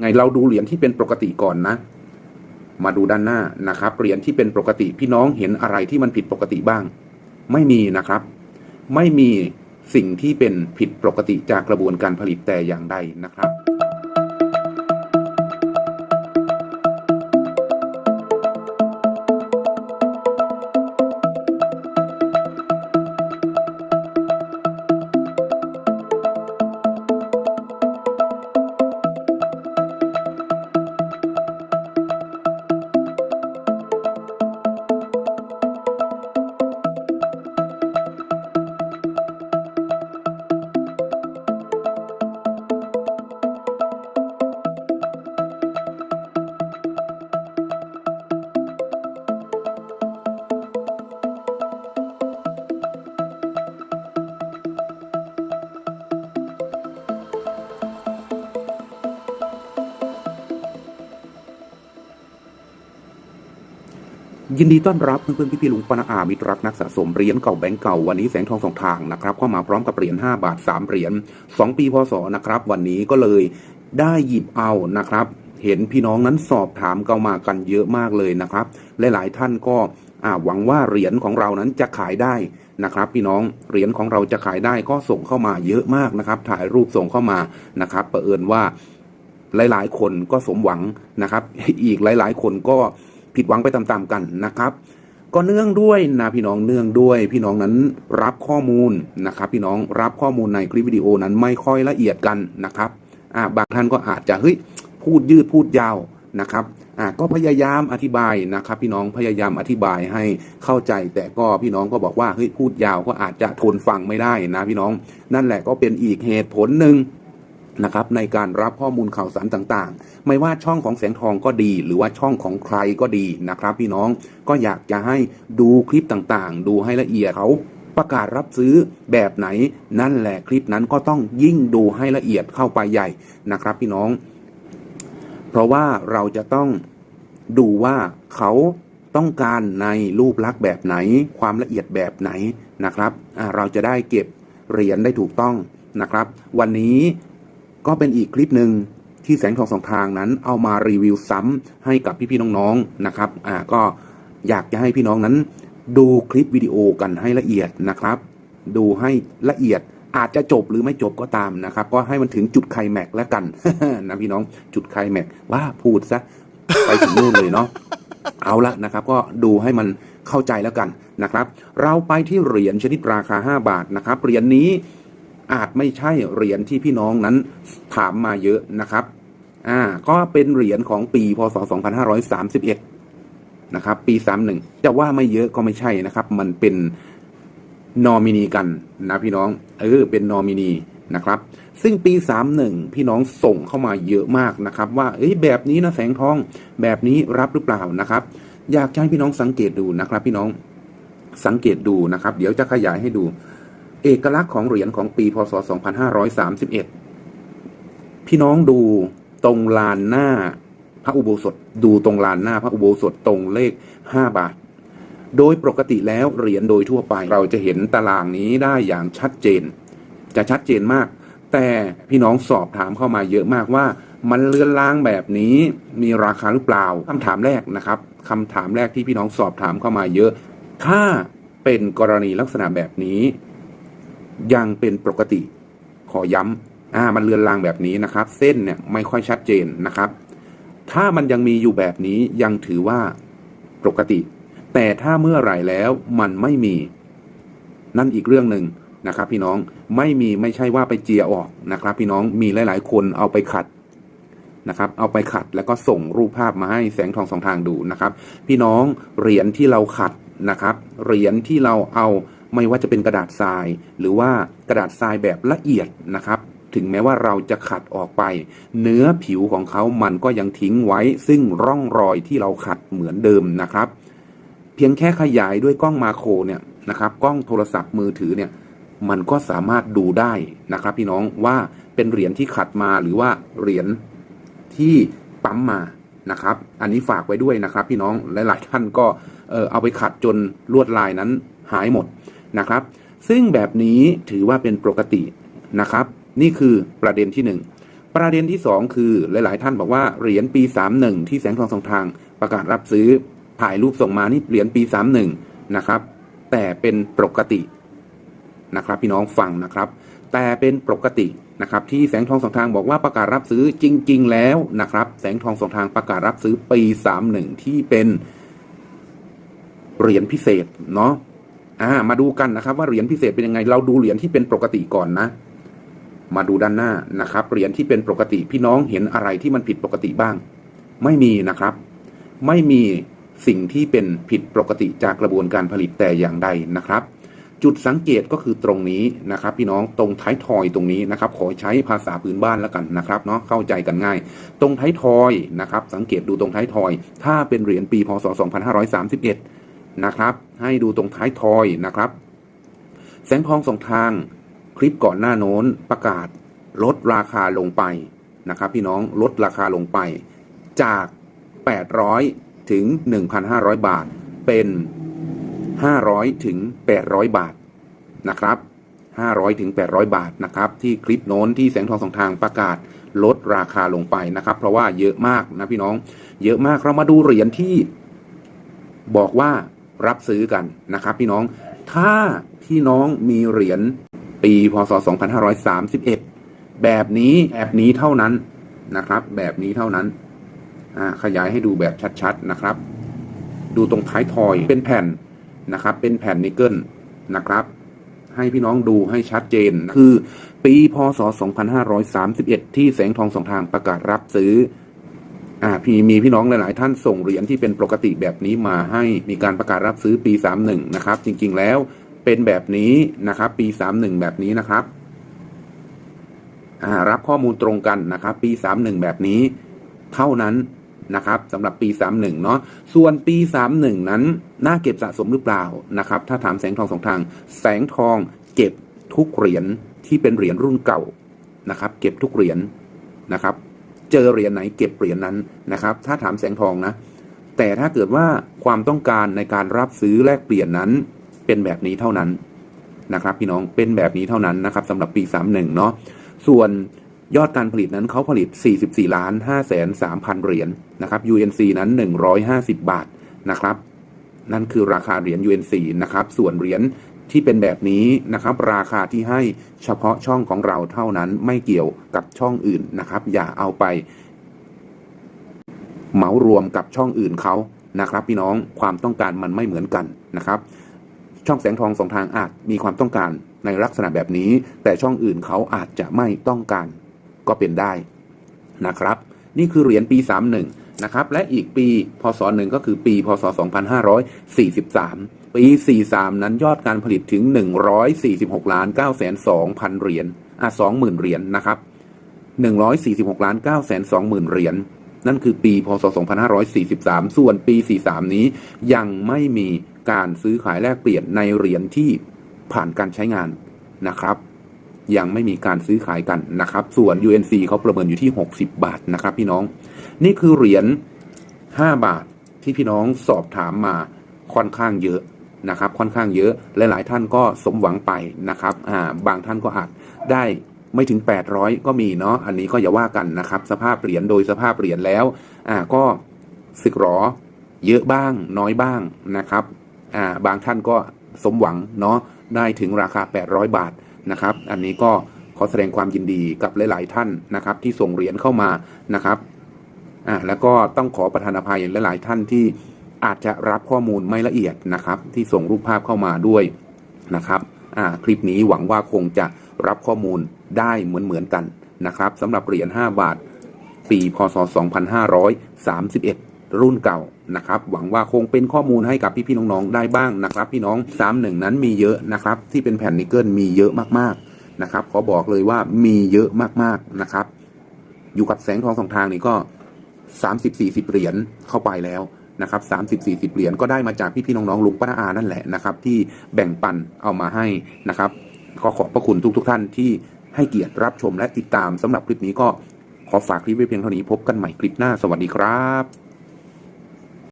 ไงเราดูเหรียญที่เป็นปกติก่อนนะ มาดูด้านหน้านะครับเหรียญที่เป็นปกติพี่น้องเห็นอะไรที่มันผิดปกติบ้าง ไม่มีนะครับ ไม่มีสิ่งที่เป็นผิดปกติจากกระบวนการผลิตแต่อย่างใดนะครับ ยินดีต้อนรับเพื่อนๆพี่ๆลุงปนาอามิตรรักนักสะสมเหรียญเก่าแบงก์เก่าวันนี้แสงทองสองทางนะครับเข้ามาพร้อมกับเหรียญ5บาท 3 เหรียญ2ปีพศนะครับ วันนี้ก็เลยได้หยิบเอานะครับ เห็นพี่น้องนั้นสอบถามเกามากันเยอะมากเลยนะครับหลายๆท่านก็หวังว่าเหรียญของเรานั้นจะขายได้นะครับ พี่น้องเหรียญของเราจะขายได้ก็ส่งเข้ามาเยอะมากนะครับ ถ่ายรูปส่งเข้ามานะครับเผอิญว่าหลาย ๆ คนก็สมหวังนะครับ อีกหลาย ๆ คนก็ ผิดหวังไปตามๆกันนะครับ ก็เนื่องด้วยนะพี่น้องเนื่องด้วย พี่น้องนั้นรับข้อมูลนะครับ พี่น้องรับข้อมูลในคลิปวิดีโอนั้นไม่ค่อยละเอียดกันนะครับอ่าบางท่านก็อาจจะเฮ้ยพูดยืดพูดยาวนะครับอ่าก็พยายามอธิบายนะครับ พี่น้องพยายามอธิบายให้เข้าใจ แต่ก็พี่น้องก็บอกว่าเฮ้ยพูดยาวก็อาจจะทนฟังไม่ได้นะพี่น้อง นั่นแหละก็เป็นอีกเหตุผลหนึ่ง นะครับในการรับข้อมูลข่าวสารต่างๆ ไม่ว่าช่องของแสงทองก็ดี หรือว่าช่องของใครก็ดีนะครับ พี่น้องก็อยากจะให้ดูคลิปต่างๆ ดูให้ละเอียดเขาประกาศรับซื้อแบบไหนนั่นแหละคลิปนั้นก็ต้องยิ่งดูให้ละเอียดเข้าไปใหญ่นะครับ พี่น้อง เพราะว่าเราจะต้องดูว่าเขาต้องการในรูปลักษณ์แบบไหน ความละเอียดแบบไหนนะครับเราจะได้เก็บเหรียญได้ถูกต้องนะครับ วันนี้ ก็เป็นอีกคลิปหนึ่งที่แสงทองสองทางนั้นเอามารีวิวซ้ำให้กับพี่ๆน้องๆนะครับอ่าก็อยากจะให้พี่น้องนั้น ดูคลิปวิดีโอกันให้ละเอียดนะครับ ดูให้ละเอียดอาจจะจบหรือไม่จบก็ตามนะครับ ก็ให้มันถึงจุดไคลแม็กแล้วกันนะพี่น้องจุดไคลแม็กว่าพูดซะไปถึงนู่นเลยเนาะเอาละนะครับ ก็ดูให้มันเข้าใจแล้วกันนะครับ เราไปที่เหรียญชนิดราคา 5 บาทนะครับเหรียญนี้ อาจไม่ใช่เหรียญที่พี่น้องนั้นถามมาเยอะนะครับ อ่า ก็เป็นเหรียญของปีพศ 2531 นะครับ ปี 31 จะว่าไม่เยอะก็ไม่ใช่นะครับ มันเป็นนอมินีกันนะพี่น้อง เออ เป็นนอมินีนะครับ ซึ่งปี 31 พี่น้องส่งเข้ามาเยอะมากนะครับ ว่าเอ้ยแบบนี้นะแสงทองแบบนี้รับหรือเปล่านะครับ อยากให้พี่น้องสังเกตดูนะครับ พี่น้องสังเกตดูนะครับ เดี๋ยวจะขยายให้ดู เอกลักษณ์ของเหรียญของปีพศ 2531 พี่น้องดูตรงลานหน้าพระอุโบสถ ดูตรงลานหน้าพระอุโบสถตรงเลข 5 บาท โดยปกติแล้วเหรียญโดยทั่วไป เราจะเห็นตารางนี้ได้อย่างชัดเจน จะชัดเจนมาก แต่พี่น้องสอบถามเข้ามาเยอะมากว่า มันเลือนลางแบบนี้มีราคาหรือเปล่าคำถามแรกนะครับคำถามแรกที่พี่น้องสอบถามเข้ามาเยอะ ถ้าเป็นกรณีลักษณะแบบนี้ ยังเป็นปกติ ขอย้ำอ่ามันเลือนลางแบบนี้นะครับ เส้นเนี่ยไม่ค่อยชัดเจนนะครับ ถ้ามันยังมีอยู่แบบนี้ยังถือว่าปกติ แต่ถ้าเมื่อไหร่แล้วมันไม่มี นั่นอีกเรื่องหนึ่งนะครับ พี่น้องไม่มีไม่ใช่ว่าไปเจียออกนะครับ พี่น้องมีหลาย ๆ คนเอาไปขัดนะครับ เอาไปขัดแล้วก็ส่งรูปภาพมาให้แสงทองสองทางดูนะครับ พี่น้องเหรียญที่เราขัดนะครับ เหรียญที่เราเอา ไม่ว่าจะเป็นกระดาษทราย หรือว่ากระดาษทรายแบบละเอียดนะครับ ถึงแม้ว่าเราจะขัดออกไป เนื้อผิวของเขามันก็ยังทิ้งไว้ ซึ่งร่องรอยที่เราขัดเหมือนเดิมนะครับ เพียงแค่ขยายด้วยกล้องมาโครเนี่ยนะครับ กล้องโทรศัพท์มือถือเนี่ยมันก็สามารถดูได้นะครับ พี่น้องว่าเป็นเหรียญที่ขัดมาหรือว่าเหรียญที่ปั๊มมานะครับ อันนี้ฝากไว้ด้วยนะครับ พี่น้องหลาย ๆ ท่านก็เออเอาไปขัดจนลวดลายนั้นหายหมด นะครับ ซึ่งแบบนี้ถือว่าเป็นปกตินะครับ นี่คือประเด็นที่หนึ่งประเด็นที่สองคือหลาย ๆ ท่านบอกว่าเหรียญปี 31 ที่แสงทองสองทาง ประกาศรับซื้อถ่ายรูปส่งมานี่เหรียญปี 31 นะครับ แต่เป็นปกตินะครับพี่น้องฟังนะครับ แต่เป็นปกตินะครับที่แสงทองสองทางบอกว่าประกาศรับซื้อจริง ๆ แล้วนะครับ แสงทองสองทางประกาศรับซื้อปี 31 ที่เป็นเหรียญพิเศษเนาะ อ่ามาดูกันนะครับ ว่าเหรียญพิเศษเป็นยังไง เราดูเหรียญที่เป็นปกติก่อนนะ มาดูด้านหน้านะครับเหรียญที่เป็นปกติพี่น้องเห็นอะไรที่มันผิดปกติบ้าง ไม่มีนะครับ ไม่มีสิ่งที่เป็นผิดปกติจากกระบวนการผลิตแต่อย่างใดนะครับ จุดสังเกตก็คือตรงนี้นะครับ พี่น้องตรงท้ายทอยตรงนี้นะครับ ขอใช้ภาษาพื้นบ้านแล้วกันนะครับเนาะเข้าใจกันง่าย ตรงท้ายทอยนะครับ สังเกตดูตรงท้ายทอย ถ้าเป็นเหรียญปีพศ 2531 นะครับ ให้ดูตรงท้ายทอยนะครับ แสงทองสองทางคลิปก่อนหน้าโน้นประกาศลดราคาลงไปนะครับ พี่น้องลดราคาลงไป จาก 800 ถึง 1,500 บาท เป็น 500 ถึง 800 บาทนะครับ500 ถึง 800 บาทนะครับ ที่คลิปโน้นที่แสงทองสองทางประกาศลดราคาลงไปนะครับ เพราะว่าเยอะมากนะพี่น้อง เยอะมากเรามาดูเหรียญที่บอกว่า รับซื้อกันนะครับ พี่น้องถ้าพี่น้องมีเหรียญปีพศ 2531 แบบนี้แบบนี้เท่านั้นนะครับ แบบนี้เท่านั้นขยายให้ดูแบบชัดๆนะครับ ดูตรงท้ายทอยเป็นแผ่นนะครับ เป็นแผ่นนิกเกิลนะครับ ให้พี่น้องดูให้ชัดเจน คือปีพศ 2531 ที่แสงทองสองทางประกาศรับซื้อ อ่าพี่มีพี่น้องหลาย ๆ ท่านส่งเหรียญที่เป็นปกติแบบนี้มาให้มีการประกาศรับซื้อปี 31 นะครับ จริง ๆ แล้วเป็นแบบนี้นะครับ ปี 31 แบบนี้นะครับอ่ารับข้อมูลตรงกันนะครับ ปี 31 แบบนี้ เท่านั้นนะครับสำหรับปี 31 เนาะส่วนปี 31 นั้น น่าเก็บสะสมหรือเปล่านะครับ ถ้าถามแสงทองสองทาง แสงทองเก็บทุกเหรียญที่เป็นเหรียญรุ่นเก่านะครับ เก็บทุกเหรียญนะครับ เจอเหรียญไหนเก็บเหรียญนั้นนะครับ ถ้าถามแสงทองนะ แต่ถ้าเกิดว่าความต้องการในการรับซื้อแลกเปลี่ยนนั้น เป็นแบบนี้เท่านั้นนะครับ พี่น้องเป็นแบบนี้เท่านั้นนะครับสำหรับปี 31 เนาะส่วนยอดการผลิตนั้นเขาผลิต 44ล้าน5แสน3พันเหรียญนะครับ UNC นั้น 150 บาทนะครับ นั่นคือราคาเหรียญ UNC นะครับ ส่วนเหรียญ ที่เป็นแบบนี้นะครับ ราคาที่ให้เฉพาะช่องของเราเท่านั้นไม่เกี่ยวกับช่องอื่นนะครับ อย่าเอาไปเหมารวมกับช่องอื่นเขานะครับ พี่น้องความต้องการมันไม่เหมือนกันนะครับ ช่องแสงทองสองทางอาจมีความต้องการในลักษณะแบบนี้ แต่ช่องอื่นเขาอาจจะไม่ต้องการก็เป็นได้นะครับ นี่คือเหรียญปี 31 นะครับ และอีกปีพศหนึ่งก็คือปีพศ 2543 ปี 43 นั้นยอดการผลิตถึง 146ล้าน9แสน2พันเหรียญอะ20,000เหรียญนะครับ 146ล้าน9แสน20,000เหรียญนั่นคือปีพศ 2543 ส่วนปี 43 นี้ยังไม่มีการซื้อขายแลกเปลี่ยนในเหรียญที่ผ่านการใช้งานนะครับ ยังไม่มีการซื้อขายกันนะครับ ส่วน UNC เขาประเมินอยู่ที่ 60 บาทนะครับ พี่น้อง นี่คือเหรียญ5บาทที่พี่น้องสอบถามมาค่อนข้างเยอะ นะครับค่อนข้างเยอะหลายๆท่านก็สมหวังไปนะครับอ่าบางท่านก็อาจได้ไม่ถึง 800 ก็มีเนาะอันนี้ก็อย่าว่ากันนะครับ สภาพเหรียญโดยสภาพเหรียญแล้วอ่าก็สึกหรอเยอะบ้างน้อยบ้างนะครับอ่าบางท่านก็สมหวังเนาะได้ถึงราคา 800 บาทนะครับ อันนี้ก็ขอแสดงความยินดีกับหลาย ๆ ท่านนะครับ ที่ส่งเหรียญเข้ามานะครับอ่าแล้วก็ต้องขอประทานอภัยหลาย ๆ ท่านที่ อาจจะรับข้อมูลไม่ละเอียดนะครับ ที่ส่งรูปภาพเข้ามาด้วยนะครับคลิปนี้หวังว่าคงจะรับข้อมูลได้เหมือนเหมือนกันนะครับสำหรับเหรียญ5บาทปีพศ 2531 รุ่นเก่านะครับ หวังว่าคงเป็นข้อมูลให้กับพี่ๆน้องๆได้บ้างนะครับ พี่น้อง 31 นั้นมีเยอะนะครับ ที่เป็นแผ่นนิกเกิลมีเยอะมากๆนะครับ ขอบอกเลยว่ามีเยอะมากๆนะครับ อยู่กับแสงทองสองทางนี่ก็ 30-40 เหรียญเข้าไปแล้ว นะครับสามสิบสี่สิบเหรียญก็ได้มาจากพี่พี่น้องๆลุงป้าอานั่นแหละนะครับ ที่แบ่งปันเอามาให้นะครับ ขอขอบพระคุณทุกๆท่านที่ให้เกียรติรับชมและติดตามสำหรับคลิปนี้ก็ขอฝากคลิปไว้เพียงเท่านี้พบกันใหม่คลิปหน้าสวัสดีครับ